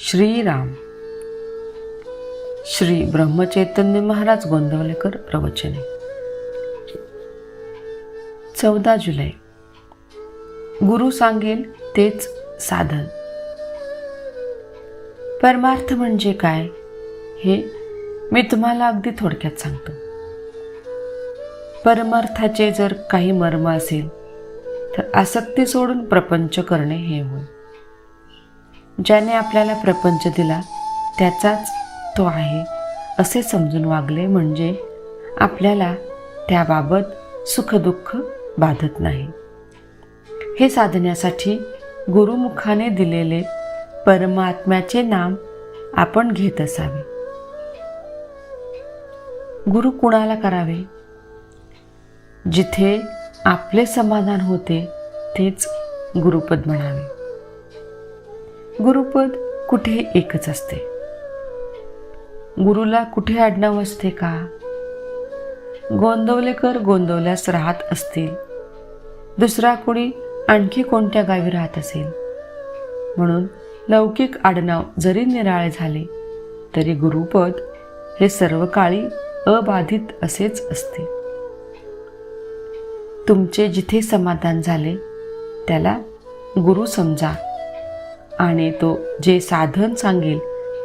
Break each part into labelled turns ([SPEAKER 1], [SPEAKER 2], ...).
[SPEAKER 1] श्रीराम. श्री ब्रह्मचैतन्य महाराज गोंदवलेकर प्रवचने. चौदा जुलै. गुरु सांगेल तेच साधन. परमार्थ म्हणजे काय हे मी तुम्हाला अगदी थोडक्यात सांगतो. परमार्थाचे जर काही मर्म असेल तर आसक्ती सोडून प्रपंच करणे हे होय. ज्याने आपल्याला प्रपंच दिला त्याचाच तो आहे असे समजून वागले म्हणजे आपल्याला त्याबाबत सुखदुःख बाधत नाही. हे साधण्यासाठी गुरुमुखाने दिलेले परमात्म्याचे नाम आपण घेत असावे. गुरु कुणाला करावे? जिथे आपले समाधान होते तेच गुरुपद म्हणावे. गुरुपद कुठे एकच असते? गुरुला कुठे आडनाव असते का? गोंदवलेकर गोंदवल्यास राहत असतील. दुसरा कोणी आणखी कोणत्या गावी राहत असेल? म्हणून लौकिक आडनाव जरी निराळे झाले तरी गुरुपद हे सर्व काळी अबाधित असेच असते. तुमचे जिथे समाधान झाले त्याला गुरु समजा. आणि तो जे साधन सांगेल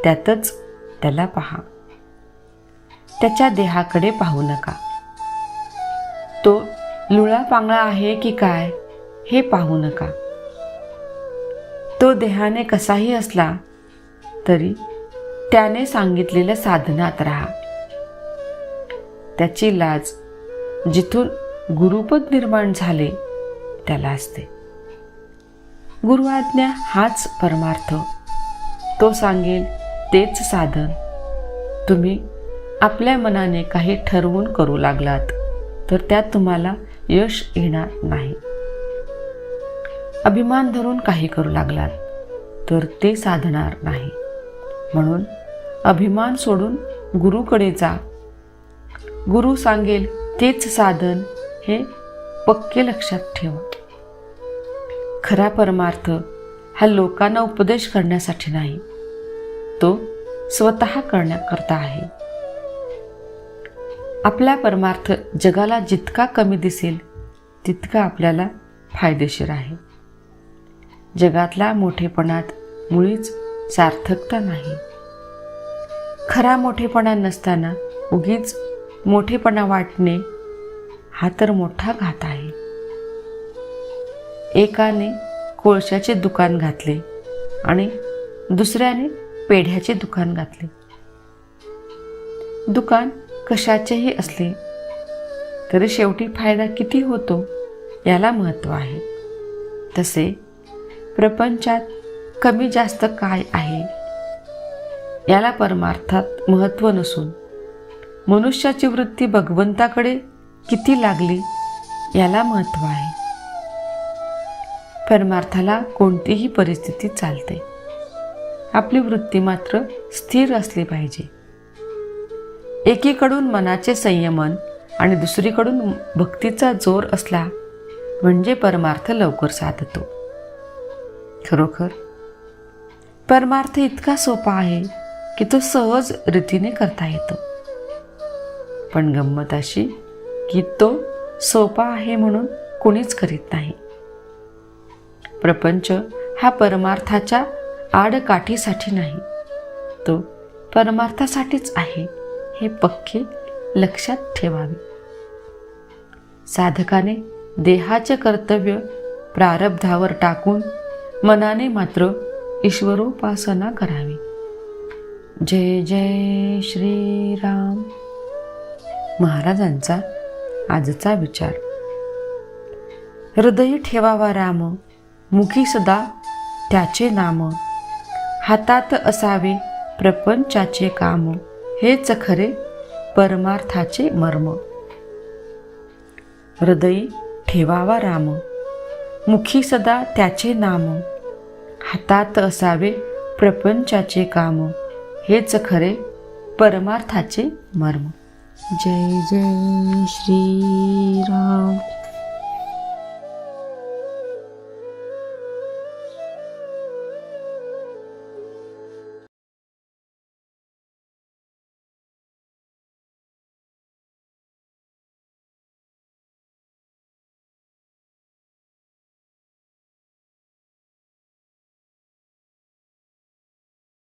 [SPEAKER 1] त्यातच त्याला पहा. त्याच्या देहाकडे पाहू नका. तो लुळा पांगळा आहे की काय हे पाहू नका. तो देहाने कसाही असला तरी त्याने सांगितलेल्या साधनात राहा. त्याची लाज जिथून गुरुपद निर्माण झाले त्याला असते. गुरु आज्ञा हाच परमार्थ. तो सांगेल तेच साधन. तुम्ही आपल्या मनाने काही ठरवून करू लागलात तर त्यात तुम्हाला यश येणार नाही. अभिमान धरून काही करू लागलात तर ते साधणार नाही. म्हणून अभिमान सोडून गुरुकडे जा. गुरु सांगेल तेच साधन हे पक्के लक्षात ठेवा. खरा परमार्थ हा लोकांना उपदेश करण्यासाठी नाही. तो स्वतः करण्याकरता आहे. आपला परमार्थ जगाला जितका कमी दिसेल तितका आपल्याला फायदेशीर आहे. जगातला मोठेपणात मुळीच सार्थकता नाही. खरा मोठेपणा नसताना उगीच मोठेपणा वाटणे हा तर मोठा घात आहे. एकाने कोळशाचे दुकान घातले आणि दुसऱ्याने पेढ्याचे दुकान घातले. दुकान कशाचेही असले तरी शेवटी फायदा किती होतो याला महत्त्व आहे. तसे प्रपंचात कमी जास्त काय आहे याला परमार्थात महत्त्व नसून मनुष्याची वृत्ती भगवंताकडे किती लागली याला महत्त्व आहे. परमार्थाला कोणतीही परिस्थिती चालते. आपली वृत्ती मात्र स्थिर असली पाहिजे. एकीकडून मनाचे संयमन आणि दुसरीकडून भक्तीचा जोर असला म्हणजे परमार्थ लवकर साधतो. खरोखर? परमार्थ इतका सोपा आहे की तो सहज रीतीने करता येतो. पण गंमत अशी की तो सोपा आहे म्हणून कोणीच करीत नाही. प्रपंच हा परमार्थाच्या आडकाठीसाठी नाही. तो परमार्थासाठीच आहे हे पक्के लक्षात ठेवावे. साधकाने देहाचे कर्तव्य प्रारब्धावर टाकून मनाने मात्र ईश्वरोपासना करावी. जय जय श्रीराम. महाराजांचा आजचा विचार. हृदय ठेवावा राम. मुखी सदा त्याचे नाम. हातात असावे प्रपंचाचे काम. हेच खरे परमार्थाचे मर्म. हृदयी ठेवावा राम. मुखी सदा त्याचे नाम. हातात असावे प्रपंचाचे काम. हेच खरे परमार्थाचे मर्म. जय जय श्रीराम.